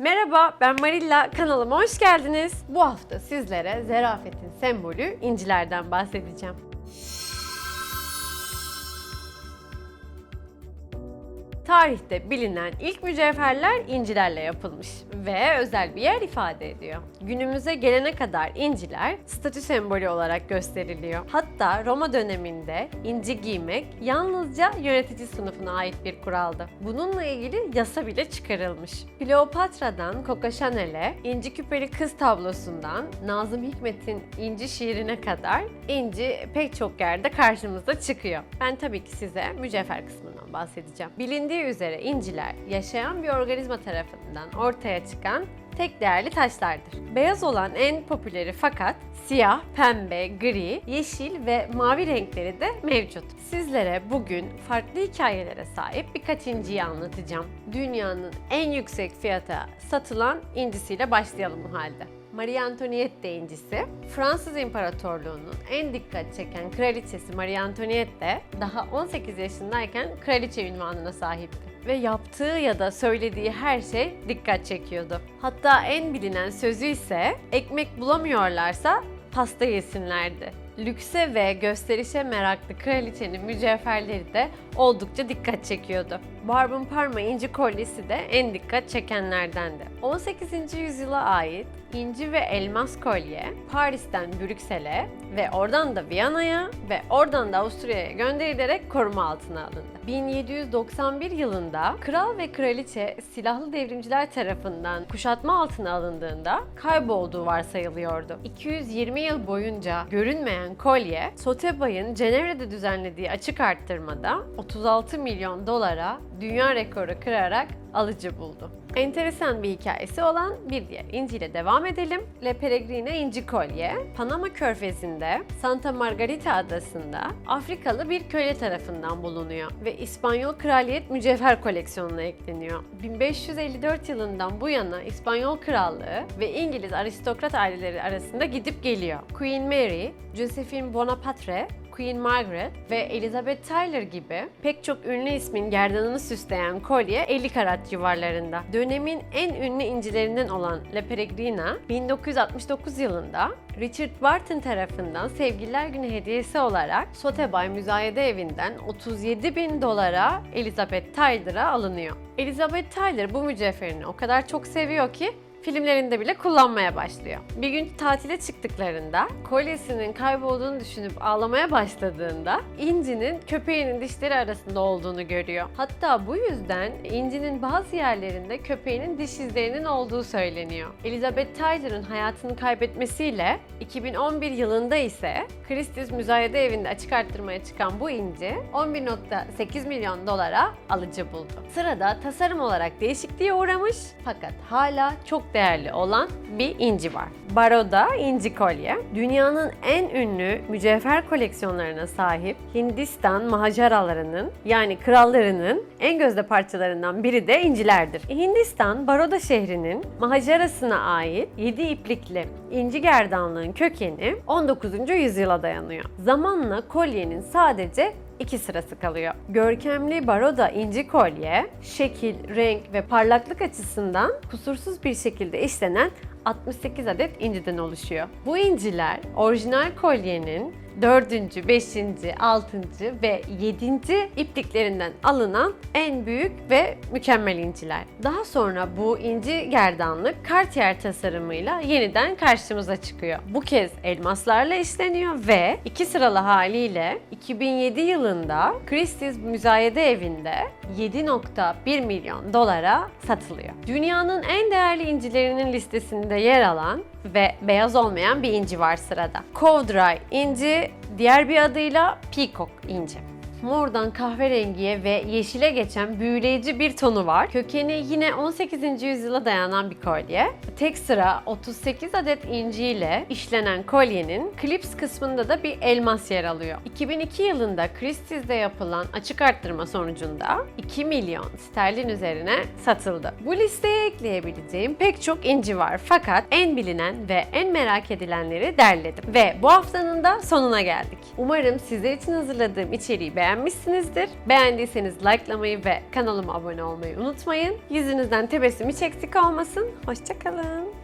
Merhaba ben Marilla kanalıma hoş geldiniz. Bu hafta sizlere zerafetin sembolü incilerden bahsedeceğim. Tarihte bilinen ilk mücevherler incilerle yapılmış ve özel bir yer ifade ediyor. Günümüze gelene kadar inciler statü sembolü olarak gösteriliyor. Hatta Roma döneminde inci giymek yalnızca yönetici sınıfına ait bir kuraldı. Bununla ilgili yasa bile çıkarılmış. Kleopatra'dan Coco Chanel'e, inci küpeli kız tablosundan Nazım Hikmet'in inci şiirine kadar inci pek çok yerde karşımıza çıkıyor. Ben tabii ki size mücevher kısmından bahsedeceğim. Bilindiği üzere inciler yaşayan bir organizma tarafından ortaya çıkan tek değerli taşlardır. Beyaz olan en popüleri fakat siyah, pembe, gri, yeşil ve mavi renkleri de mevcut. Sizlere bugün farklı hikayelere sahip birkaç inciyi anlatacağım. Dünyanın en yüksek fiyata satılan incisiyle başlayalım o halde. Marie Antoinette incisi, Fransız İmparatorluğu'nun en dikkat çeken kraliçesi Marie Antoinette de daha 18 yaşındayken kraliçe ünvanına sahipti. Ve yaptığı ya da söylediği her şey dikkat çekiyordu. Hatta en bilinen sözü ise ekmek bulamıyorlarsa pasta yesinlerdi. Lükse ve gösterişe meraklı kraliçenin mücevherleri de oldukça dikkat çekiyordu. Barbun Parma inci kolyesi de en dikkat çekenlerdendi. 18. yüzyıla ait inci ve elmas kolye Paris'ten Brüksel'e ve oradan da Viyana'ya ve oradan da Avusturya'ya gönderilerek koruma altına alındı. 1791 yılında kral ve kraliçe silahlı devrimciler tarafından kuşatma altına alındığında kaybolduğu varsayılıyordu. 220 yıl boyunca görünmeyen kolye, Sotheby'in Cenevre'de düzenlediği açık arttırmada 36 milyon dolara dünya rekoru kırarak alıcı buldu. Enteresan bir hikayesi olan bir diğer inciyle devam edelim. Le Peregrine inci kolye, Panama körfezinde Santa Margarita adasında Afrikalı bir köle tarafından bulunuyor ve İspanyol Kraliyet Mücevher koleksiyonuna ekleniyor. 1554 yılından bu yana İspanyol Krallığı ve İngiliz aristokrat aileleri arasında gidip geliyor. Queen Mary, Josephine Bonaparte Queen Margaret ve Elizabeth Taylor gibi pek çok ünlü ismin gerdanını süsleyen kolye 50 karat civarlarında. Dönemin en ünlü incilerinden olan La Peregrina 1969 yılında Richard Barton tarafından Sevgililer Günü hediyesi olarak Sotheby Müzayede Evi'nden 37 bin dolara Elizabeth Taylor'a alınıyor. Elizabeth Taylor bu mücevherini o kadar çok seviyor ki filmlerinde bile kullanmaya başlıyor. Bir gün tatile çıktıklarında kolyesinin kaybolduğunu düşünüp ağlamaya başladığında İnci'nin köpeğinin dişleri arasında olduğunu görüyor. Hatta bu yüzden İnci'nin bazı yerlerinde köpeğinin diş izlerinin olduğu söyleniyor. Elizabeth Taylor'ın hayatını kaybetmesiyle 2011 yılında ise Christie's Müzayede Evi'nde açık arttırmaya çıkan bu inci 11.8 milyon dolara alıcı buldu. Sırada tasarım olarak değişikliğe uğramış fakat hala çok değerli olan bir inci var. Baroda inci kolye. Dünyanın en ünlü mücevher koleksiyonlarına sahip Hindistan mahajaralarının yani krallarının en gözde parçalarından biri de incilerdir. Hindistan Baroda şehrinin mahajarasına ait 7 iplikli inci gerdanlığın kökeni 19. yüzyıla dayanıyor. Zamanla kolyenin sadece iki sırası kalıyor. Görkemli baroda inci kolye, şekil, renk ve parlaklık açısından kusursuz bir şekilde işlenen 68 adet inciden oluşuyor. Bu inciler orijinal kolyenin 4., 5., 6. ve 7. ipliklerinden alınan en büyük ve mükemmel inciler. Daha sonra bu inci gerdanlık Cartier tasarımıyla yeniden karşımıza çıkıyor. Bu kez elmaslarla işleniyor ve iki sıralı haliyle 2007 yılında Christie's Müzayede Evi'nde 7.1 milyon dolara satılıyor. Dünyanın en değerli incilerinin listesinde yer alan ve beyaz olmayan bir inci var sırada. Kovdray inci, diğer bir adıyla peacock inci. Mordan kahverengiye ve yeşile geçen büyüleyici bir tonu var. Kökeni yine 18. yüzyıla dayanan bir kolye. Tek sıra 38 adet inciyle işlenen kolyenin klips kısmında da bir elmas yer alıyor. 2002 yılında Christie's'de yapılan açık arttırma sonucunda 2 milyon sterlin üzerine satıldı. Bu listeye ekleyebileceğim pek çok inci var fakat en bilinen ve en merak edilenleri derledim. Ve bu haftanın da sonuna geldik. Umarım sizler için hazırladığım içeriği beğenmişsinizdir beğenmişsinizdir. Beğendiyseniz likelamayı ve kanalıma abone olmayı unutmayın. Yüzünüzden tebessüm hiç eksik olmasın. Hoşçakalın.